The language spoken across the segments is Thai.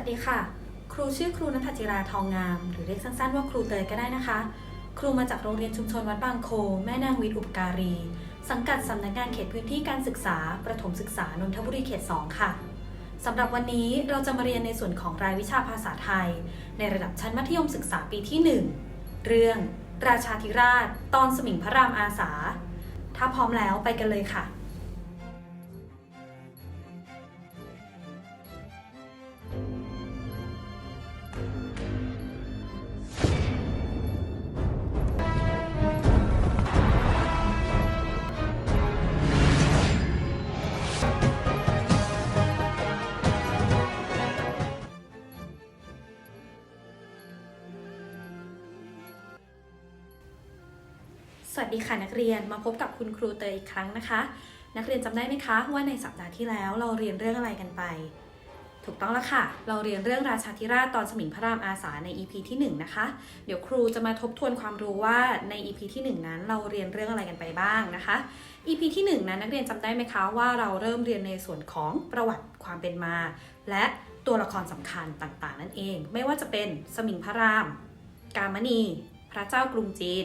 สวัสดีค่ะ ครูชื่อครูนัทจิราทองงาม หรือเรียกสั้นๆว่าครูเตยก็ได้นะคะ ครูมาจากโรงเรียนชุมชนวัดบางโค แม่นางวิทย์อุปการี สังกัดสำนักงานเขตพื้นที่การศึกษา ประถมศึกษานนทบุรีเขต 2 ค่ะสำหรับวันนี้เราจะมาเรียนในส่วนของรายวิชาภาษาไทย ในระดับชั้นมัธยมศึกษาปีที่ 1 เรื่อง ราชาธิราช ตอนสมิงพระรามอาสา ถ้าพร้อมแล้วไปกันเลยค่ะ สดีค่ะนักเรียนมาพบกับคุณครูเตยอีกครั้งนะคะ นักเรียนจำได้ไหมคะว่าในสัปดาห์ที่แล้วเราเรียนเรื่องอะไรกันไป ถูกต้องแล้วค่ะ เราเรียนเรื่องราชาธิราชตอนสมิงพระรามอาสาใน EP ที่ 1 นะคะ เดี๋ยวครูจะมาทบทวนความรู้ว่าใน EP ที่ 1 นั้นเราเรียนเรื่องอะไรกันไปบ้างนะคะ EP ที่ 1 นั้นนักเรียนจำได้ไหมคะว่าเราเริ่มเรียนในส่วนของประวัติความเป็นมา และตัวละครสำคัญต่างๆ นั่นเอง ไม่ว่าจะเป็นสมิงพระราม กามณี พระเจ้ากรุงจีน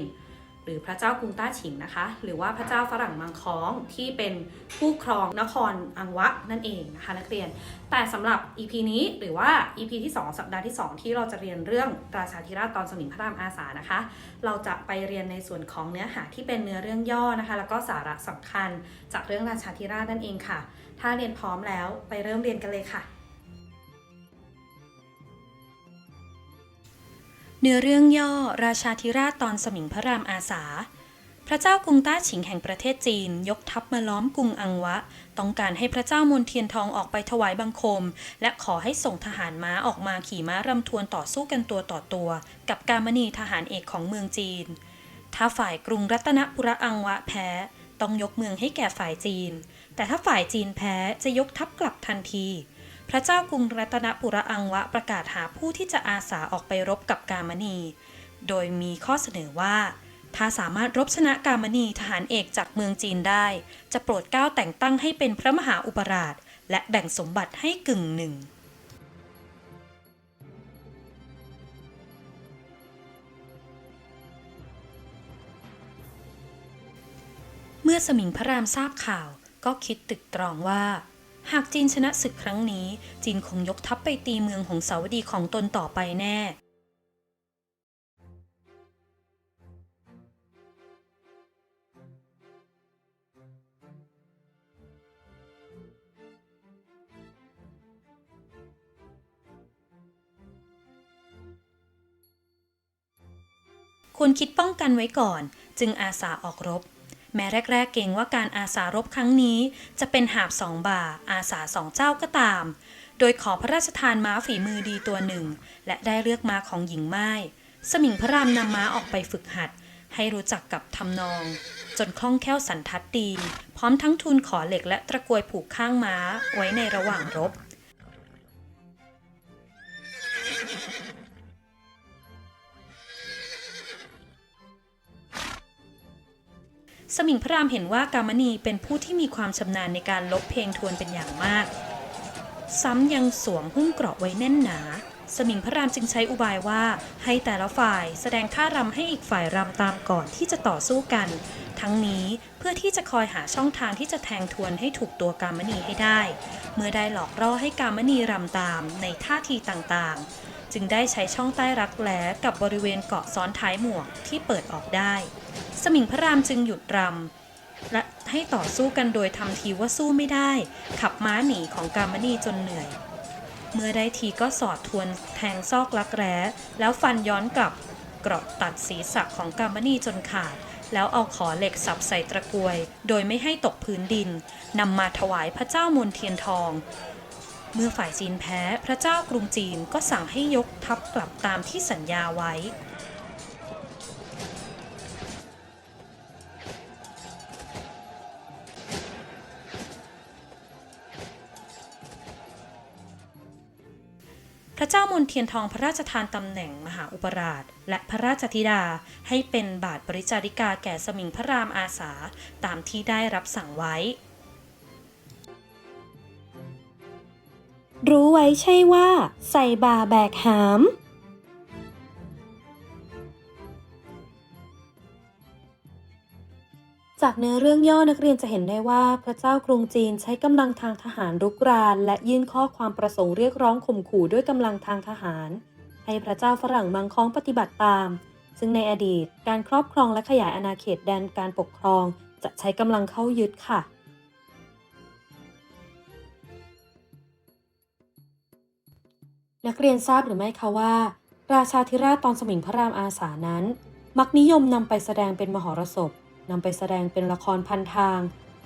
หรือพระเจ้ากรุงต้าฉิงนะคะ หรือว่าพระเจ้าฝรั่งมังค้องที่เป็นผู้ครองนครอังวะนั่นเองนะคะนักเรียน แต่สำหรับ EP นี้หรือว่า EP ที่ 2 สัปดาห์ที่ 2 ที่เราจะเรียนเรื่องราชาธิราชตอนสมิงพระรามอาสานะคะ เราจะไปเรียนในส่วนของเนื้อหาที่เป็นเนื้อเรื่องย่อนะคะ แล้วก็สาระสำคัญจากเรื่องราชาธิราชนั่นเองค่ะ ถ้าเรียนพร้อมแล้วไปเริ่มเรียนกันเลยค่ะ เนื้อเรื่องย่อราชาธิราชตอนสมิงพระรามอาสา พระเจ้ากรุงต้าฉิงแห่งประเทศจีน ยกทัพมาล้อมกรุงอังวะ ต้องการให้พระเจ้ามนเทียนทองออกไปถวายบังคม และขอให้ส่งทหารม้าออกมาขี่ม้ารำทวนต่อสู้กันตัวต่อตัว กับกามณีทหารเอกของเมืองจีน ถ้าฝ่ายกรุงรัตนปุระอังวะแพ้ ต้องยกเมืองให้แก่ฝ่ายจีน แต่ถ้าฝ่ายจีนแพ้จะยกทัพกลับทันที พระเจ้ากรุงรัตนปุระอังวะประกาศหาผู้ที่จะอาสาออกไปรบกับกามณี โดยมีข้อเสนอว่า ถ้าสามารถรบชนะกามณีทหารเอกจากเมืองจีนได้ จะโปรดเกล้าแต่งตั้งให้เป็นพระมหาอุปราช และแบ่งสมบัติให้กึ่งหนึ่งเมื่อสมิงพระรามทราบข่าวก็คิดตึกตรองว่า หากจีนชนะศึกครั้งนี้ จีนคงยกทัพไปตีเมืองหงสาวดีของตนต่อไปแน่ควรคิดป้องกันไว้ก่อน จึงอาสาออกรบ แม้แรก ๆ เก่งว่าการอาสารบครั้งนี้ จะเป็นหาบสองบ่า อาสาสองเจ้าก็ตาม โดยขอพระราชทานม้าฝีมือดีตัวหนึ่ง และได้เลือกม้าของหญิงไม้สมิงพระรามนำม้าออกไปฝึกหัด ให้รู้จักกับทำนอง จนคล่องแคล่วสันทัดดี พร้อมทั้งทูลขอเหล็กและตะกรวยผูกข้างม้าไว้ในระหว่างรบ สมิงพระรามเห็นว่ากามณีเป็นผู้ที่มีความชำนาญในการลบเพลงทวนเป็นอย่างมาก ซ้ำยังสวมหุ้มเกราะไว้แน่นหนา สมิงพระรามจึงใช้อุบายว่าให้แต่ละฝ่ายแสดงท่ารำให้อีกฝ่ายรำตามก่อนที่จะต่อสู้กัน ทั้งนี้เพื่อที่จะคอยหาช่องทางที่จะแทงทวนให้ถูกตัวกามณีให้ได้ เมื่อได้หลอกล่อให้กามณีรำตามในท่าทีต่างๆ จึงได้ใช้ช่องใต้รักแร้กับบริเวณเกาะซ้อนท้ายหมวกที่เปิดออกได้ สมิงพระรามจึงหยุดรำและให้ต่อสู้กันโดยทำทีว่าสู้ไม่ได้ ขับม้าหนีของกามณีจนเหนื่อย เมื่อได้ทีก็สอดทวนแทงซอกลักแร้ แล้วฟันย้อนกลับเกราะตัดศีรษะของกามณีจนขาด แล้วเอาขอเหล็กสับใส่ตะกวย โดยไม่ให้ตกพื้นดินนำมาถวายพระเจ้ามนเทียนทอง เมื่อฝ่ายจีนแพ้พระเจ้ากรุงจีนก็สั่งให้ยกทัพกลับตามที่สัญญาไว้ ระเจ้ามนเทียนทองพระราชทานตำแหน่งมหาอุปราช และพระราชธิดาให้เป็นบาทบริจาริกาแก่สมิงพระรามอาสาตามที่ได้รับสั่งไว้ รู้ไว้ใช่ว่า ใส่บาแบกหาม จากเนื้อเรื่องย่อนักเรียนจะเห็นได้ว่าพระเจ้ากรุงจีนใช้กำลังทางทหารรุกราน และยื่นข้อความประสงค์เรียกร้องข่มขู่ด้วยกำลังทางทหาร ให้พระเจ้าฝรั่งมังค้องปฏิบัติตาม ซึ่งในอดีตการครอบครองและขยายอาณาเขตแดนการปกครอง จะใช้กำลังเข้ายึดค่ะนักเรียนทราบหรือไม่คะว่า ราชาธิราชตอนสมิงพระรามอาสานั้น มักนิยมนำไปแสดงเป็นมหรสพ นำไปแสดงเป็นละครพันทาง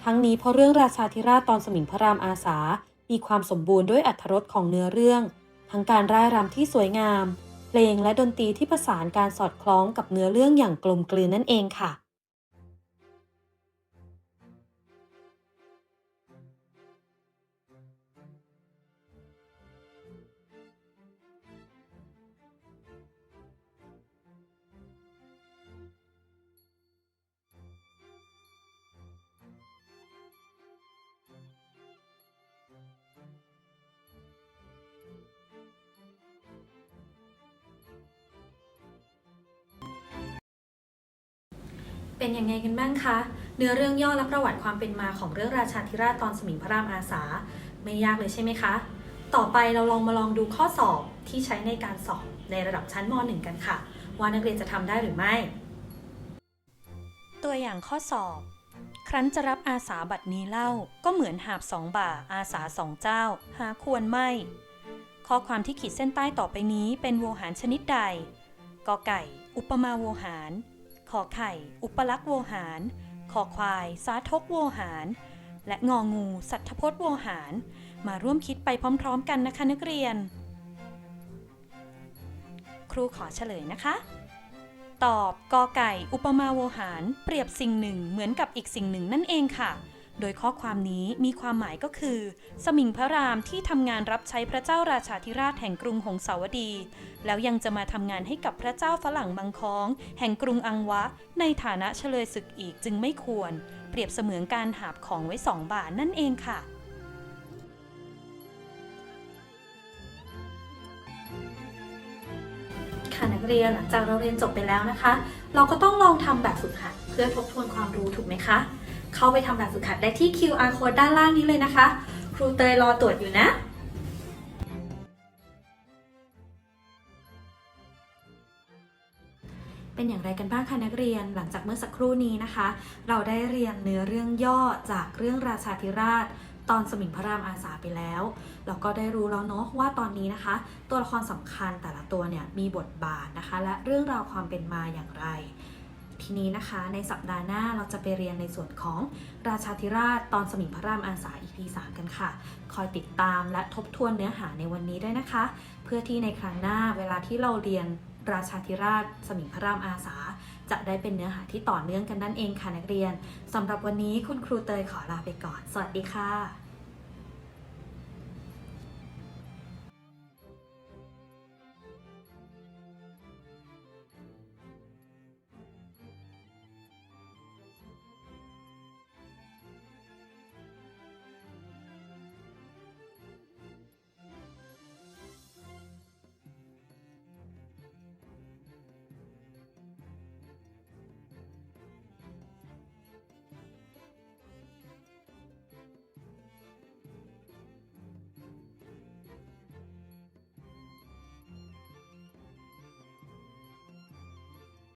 ทั้งนี้เพราะเรื่องราชาธิราชตอนสมิงพระรามอาสา มีความสมบูรณ์ด้วยอัธรสของเนื้อเรื่อง ทั้งการร่ายรำที่สวยงาม เพลงและดนตรีที่ประสานการสอดคล้องกับเนื้อเรื่องอย่างกลมกลืนนั่นเองค่ะ เป็นยังไงกันบ้างคะ เนื้อเรื่องย่อและประวัติความเป็นมาของเรื่องราชาธิราชตอนสมิงพระรามอาสา ไม่ยากเลยใช่ไหมคะ ต่อไปเราลองมาลองดูข้อสอบที่ใช้ในการสอบในระดับชั้นม .1 กันค่ะ ว่านักเรียนจะทำได้หรือไม่ ตัวอย่างข้อสอบ ครั้นจะรับอาสาบัตรนี้เล่า ก็เหมือนหาบสองบ่าอาสาสองเจ้า หาควรไม่ ข้อความที่ขีดเส้นใต้ต่อไปนี้เป็นโวหารชนิดใดกอไก่ อุปมาโวหาร ขอไข่ อุปลักษณ์โวหาร ขอควาย สาทกโวหาร และงองู สัทพจน์โวหาร มาร่วมคิดไปพร้อมๆ กันนะคะนักเรียน ครูขอเฉลยนะคะ ตอบกอไก่ อุปมาโวหาร เปรียบสิ่งหนึ่งเหมือนกับอีกสิ่งหนึ่งนั่นเองค่ะ โดยข้อความนี้มีความหมายก็คือ สมิงพระรามที่ทำงานรับใช้พระเจ้าราชาธิราชแห่งกรุงหงสาวดี แล้วยังจะมาทำงานให้กับพระเจ้าฝรั่งมังคอง แห่งกรุงอังวะ ในฐานะเฉลยศึกอีกจึงไม่ควร เปรียบเสมือนการหาบของไว้สองบาทนั่นเองค่ะค่ะนักเรียนหลังจากเราเรียนจบไปแล้วนะคะ เราก็ต้องลองทำแบบฝึกหัดเพื่อทบทวนความรู้ถูกไหมคะ เข้าไปทำแบบฝึกหัดได้ที่ QR code ด้านล่างนี้เลยนะคะ ครูเตยรอตรวจอยู่นะเป็นอย่างไรกันบ้างคะนักเรียนหลังจากเมื่อสักครู่นี้นะคะ เราได้เรียนเนื้อเรื่องย่อจากเรื่องราชาธิราช ตอนสมิงพระรามอาสาไปแล้วเราก็ได้รู้แล้วเนาะว่าตอนนี้นะคะ ตัวละครสำคัญแต่ละตัวเนี่ยมีบทบาทนะคะ และเรื่องราวความเป็นมาอย่างไร ทีนี้นะคะในสัปดาห์หน้าเราจะไปเรียนในส่วนของราชาธิราชตอนสมิงพระรามอาสา EP 3กันค่ะ คอยติดตามและทบทวนเนื้อหาในวันนี้ด้วยนะคะ เพื่อที่ในครั้งหน้าเวลาที่เราเรียนราชาธิราช สมิงพระรามอาสา จะได้เป็นเนื้อหาที่ต่อเนื่องกันนั่นเองค่ะนักเรียนสำหรับวันนี้คุณครูเตยขอลาไปก่อน สวัสดีค่ะ